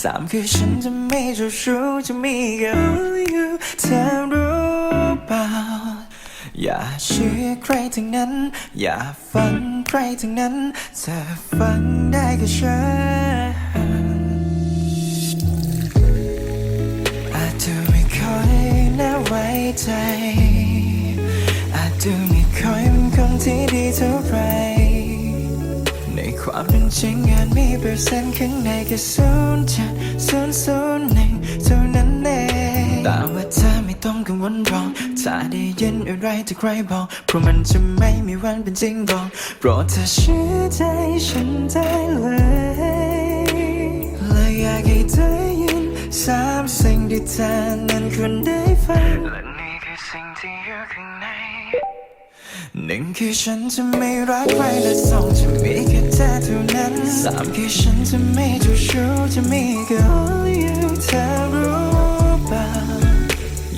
สามคือฉันจะไม่เจ้าชู้จะมีกับ only you เธอรู้เปล่า อย่าเชื่อใครทั้งนั้น อย่าฟังใครทั้งนั้นเธอฟังได้ก็ฉันอาจจะไม่ค่อยน่าไว้ใจ อาจจะไม่ค่อยเป็นคนที่ดีเท่าไหรใน ความเป็นจริงอาจมีเปอร์เซ็นต์ข้างในแค่ศูนย์จุดศูนย์ศูนย์หนึ่งเท่านั้นเองแต่ว่าเธอไม่ต้องกังวลหรอกถ้าได้ยินอะไรที่ใครบอกเพราะมันจะไม่มีวันเป็นจริงหรอกโปรดเธอเชื่อใจฉันได้เลยและอยากให้เธอยินสามสิ่งที่เธอนั้นควรได้ฟังและนี่คือสิ่งที่อยู่ข้างในหนึ่งคือฉันจะไม่รักใครและสองจะ สามคือฉันจะไม่เจ้าชู้จะมีแค่ only you เธอรู้เปล่า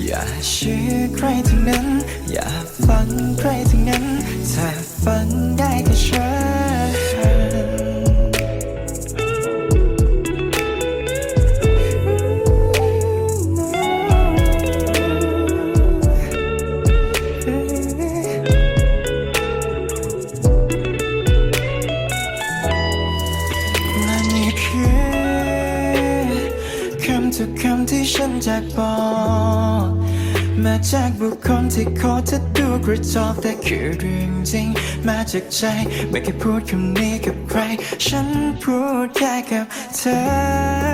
อย่าเชื่อใครทั้งนั้น อย่าฟังใครทั้งนั้นเธอ คือคำทุกคำที่ฉันจะบอกมาจากบุคคลที่ขอจะดูกระจอกแต่คือเรื่องจริง มาจากใจไม่เคยพูดคำนี้กับใคร ฉันพูดแค่กับเธอ